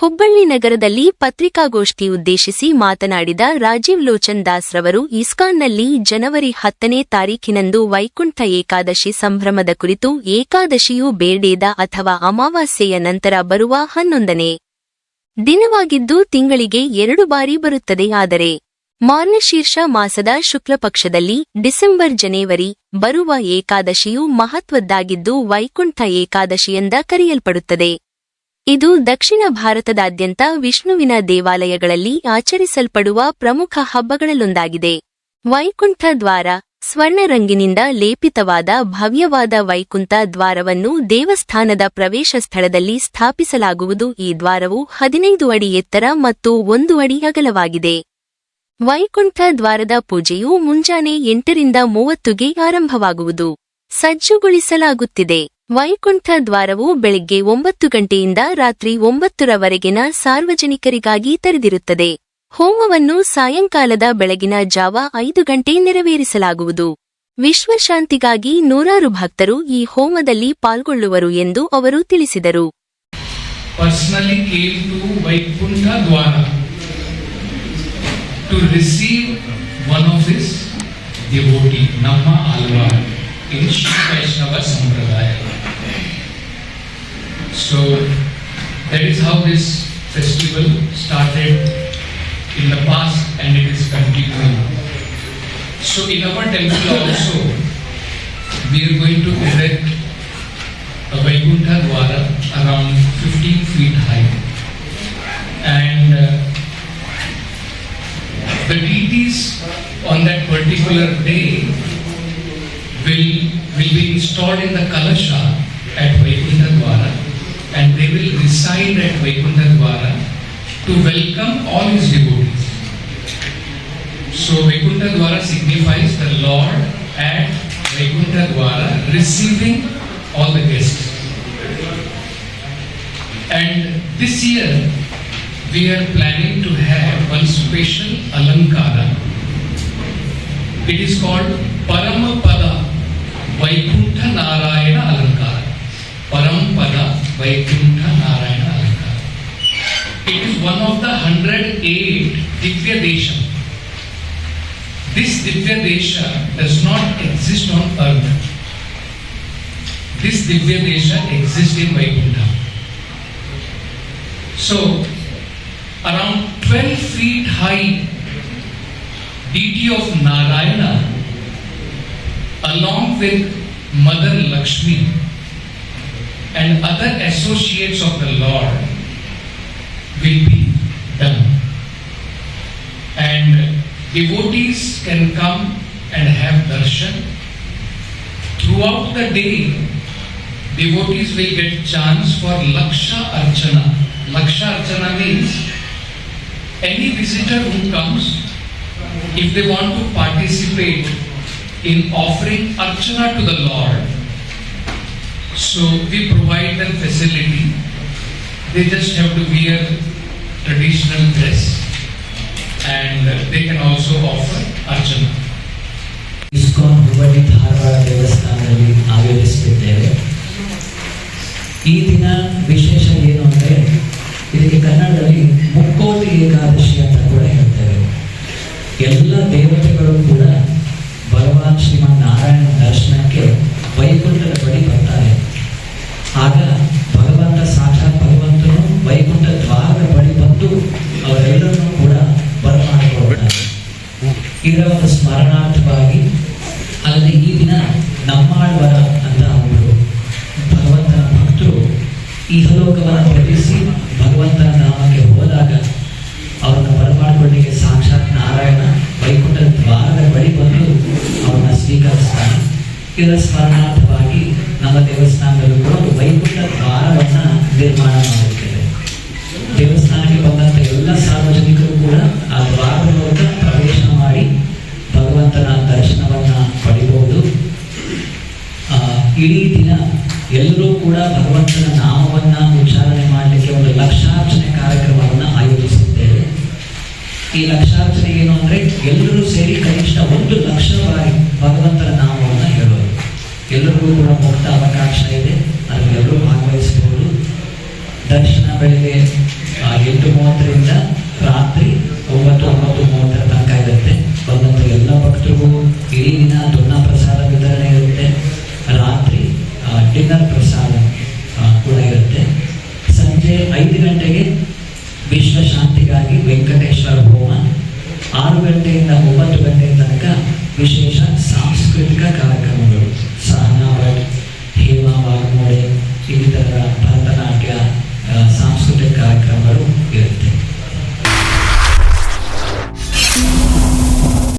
ಹುಬ್ಬಳ್ಳಿ ನಗರದಲ್ಲಿ ಪತ್ರಿಕಾಗೋಷ್ಠಿ ಉದ್ದೇಶಿಸಿ ಮಾತನಾಡಿದ ರಾಜೀವ್ ಲೋಚನ್ ದಾಸ್ ರವರು, ಇಸ್ಕಾನ್ನಲ್ಲಿ ಜನವರಿ ಹತ್ತನೇ ತಾರೀಖಿನಂದು ವೈಕುಂಠ ಏಕಾದಶಿ ಸಂಭ್ರಮದ ಕುರಿತು ಏಕಾದಶಿಯು ಬೇಡೇದ ಅಥವಾ ಅಮಾವಾಸ್ಯೆಯ ನಂತರ ಬರುವ ಹನ್ನೊಂದನೇ ದಿನವಾಗಿದ್ದು ತಿಂಗಳಿಗೆ ಎರಡು ಬಾರಿ ಬರುತ್ತದೆ. ಆದರೆ ಮಾರ್ನಶೀರ್ಷ ಮಾಸದ ಶುಕ್ಲಪಕ್ಷದಲ್ಲಿ ಡಿಸೆಂಬರ್ ಜನವರಿ ಬರುವ ಏಕಾದಶಿಯು ಮಹತ್ವದ್ದಾಗಿದ್ದು ವೈಕುಂಠ ಏಕಾದಶಿಯಿಂದ ಕರೆಯಲ್ಪಡುತ್ತದೆ. ಇದು ದಕ್ಷಿಣ ಭಾರತದಾದ್ಯಂತ ವಿಷ್ಣುವಿನ ದೇವಾಲಯಗಳಲ್ಲಿ ಆಚರಿಸಲ್ಪಡುವ ಪ್ರಮುಖ ಹಬ್ಬಗಳಲ್ಲೊಂದಾಗಿದೆ. ವೈಕುಂಠ ದ್ವಾರ, ಸ್ವರ್ಣರಂಗಿನಿಂದ ಲೇಪಿತವಾದ ಭವ್ಯವಾದ ವೈಕುಂಠ ದ್ವಾರವನ್ನು ದೇವಸ್ಥಾನದ ಪ್ರವೇಶ ಸ್ಥಳದಲ್ಲಿ ಸ್ಥಾಪಿಸಲಾಗುವುದು. ಈ ದ್ವಾರವು ಹದಿನೈದು ಅಡಿ ಎತ್ತರ ಮತ್ತು ಒಂದು ಅಡಿ ಅಗಲವಾಗಿದೆ. ವೈಕುಂಠ ದ್ವಾರದ ಪೂಜೆಯು ಮುಂಜಾನೆ ಎಂಟರಿಂದ ಮೂವತ್ತುಗೆ ಆರಂಭವಾಗುವುದು. ಸಜ್ಜುಗೊಳಿಸಲಾಗುತ್ತಿದೆ. ವೈಕುಂಠ ದ್ವಾರವು ಬೆಳಿಗ್ಗೆ ಒಂಬತ್ತು ಗಂಟೆಯಿಂದ ರಾತ್ರಿ ಒಂಬತ್ತರವರೆಗಿನ ಸಾರ್ವಜನಿಕರಿಗಾಗಿ ತೆರೆದಿರುತ್ತದೆ. ಹೋಮವನ್ನು ಸಾಯಂಕಾಲದ ಬೆಳಗಿನ ಜಾವ ಐದು ಗಂಟೆ ನೆರವೇರಿಸಲಾಗುವುದು. ವಿಶ್ವಶಾಂತಿಗಾಗಿ ನೂರಾರು ಭಕ್ತರು ಈ ಹೋಮದಲ್ಲಿ ಪಾಲ್ಗೊಳ್ಳುವರು ಎಂದು ಅವರು ತಿಳಿಸಿದರು. Personally came So that is how this festival started in the past and it is continuing. So in our temple also, we are going to erect a Vaikuntha Dwara around 15 feet high. And uh, the deities on that particular day will, will be installed in the Kalasha at Vaikuntha Dwara and they will reside at Vaikuntha Dwara to welcome all his devotees. So Vaikuntha Dwara signifies the Lord at Vaikuntha Dwara receiving all the guests. And this year we are planning to have one special Alankara. It is called Paramapada Vaikuntha Narayana Alankara. Parampadā Vaikuntha Narayana Alankara. It is one of the 108 Divya Desha. This Divya Desha does not exist on earth. This Divya Desha exists in Vaikuntha. So, around 12 feet high deity of Narayana along with Mother Lakshmi and other associates of the Lord will be done. And devotees can come and have darshan. Throughout the day, devotees will get chance for Laksha Archana. Laksha Archana means any visitor who comes, if they want to participate in offering Archana to the Lord, so we provide them facility. They just have to wear traditional dress and they can also offer Archana. ISKCON Hubballi Dharwad ದೇವಸ್ಥಾನದಲ್ಲಿ ಆಯೋಜಿಸುತ್ತಿದ್ದೇವೆ. ಈ ದಿನ ವಿಶೇಷ ಏನು ಅಂದರೆ, ಇದಕ್ಕೆ ಕನ್ನಡದಲ್ಲಿ ಮುಕ್ಕೋಟಿ ಏಕಾದಶಿ ಅಂತ ಕೂಡ ಹೇಳ್ತೇವೆ. ಎಲ್ಲ ದೇವತೆಗಳು ಕೂಡ ಭಗವಾನ್ ಶ್ರೀಮನ್ ನಾರಾಯಣ ದರ್ಶನಕ್ಕೆ ವೈಕುಂಠದ ಬಳಿ ಬರ್ತಾರೆ. ಆಗ ಒಂದು ಸ್ಮರಣಾರ್ಥವಾಗಿ ಅಲ್ಲದೆ ಈ ದಿನ ನಮ್ಮಾಳ್ವರ ಅಂತ ಅವರು ಭಗವಂತನ ಭಕ್ತರು ಇಹಲೋಕವನ್ನು ತ್ಯಜಿಸಿ ಭಗವಂತನ ನಾಮಕ್ಕೆ ಹೋದಾಗ ಅವರನ್ನು ಬರಮಾಡಿಕೊಳ್ಳಿಕ್ಕೆ ಸಾಕ್ಷಾತ್ ನಾರಾಯಣ ವೈಕುಂಠ ದ್ವಾರದ ಬಳಿ ಬಂದು ಅವರನ್ನ ಸ್ವೀಕರಿಸ್ತಾನೆ. ಇದರ ಸ್ಮರಣಾರ್ಥವಾಗಿ ನಮ್ಮ ದೇವಸ್ಥಾನದಲ್ಲೂ ಕೂಡ ಒಂದು ವೈಕುಂಠ ದ್ವಾರವನ್ನು ನಿರ್ಮಾಣ ಕೂಡ ಭಗವಂತನ ನಾಮವನ್ನ ಉಚ್ಚಾರಣೆ ಮಾಡಲಿಕ್ಕೆ ಒಂದು ಲಕ್ಷಾರ್ಚನೆ ಕಾರ್ಯಕ್ರಮವನ್ನು ಆಯೋಜಿಸುತ್ತೇವೆ. ಈ ಲಕ್ಷಾರ್ಚನೆ ಏನು ಅಂದ್ರೆ ಎಲ್ಲರೂ ಸೇರಿ ಕನಿಷ್ಠ ಒಂದು ಲಕ್ಷ ಬಾರಿ ಭಗವಂತನ ನಾಮವನ್ನು ಹೇಳೋದು. ಎಲ್ಲರಿಗೂ ಕೂಡ ಮುಕ್ತ ಅವಕಾಶ ಇದೆ. ಅದರಲ್ಲಿ ಎಲ್ಲರೂ ಭಾಗವಹಿಸಬಹುದು. ದರ್ಶನ ಬೆಳಿಗ್ಗೆ ಆ, ಮೂವತ್ತರಿಂದ ರಾತ್ರಿ ಒಂಬತ್ತು ಒಂಬತ್ತು ಮೂವತ್ತರ ಗಂಟೆಗೆ ವಿಶ್ವ ಶಾಂತಿಗಾಗಿ ವೆಂಕಟೇಶ್ವರ ಹೋಮ ಆರು ಗಂಟೆಯಿಂದ ಒಂಬತ್ತು ಗಂಟೆಯ ತನಕ ವಿಶೇಷ ಸಾಂಸ್ಕೃತಿಕ ಕಾರ್ಯಕ್ರಮಗಳು.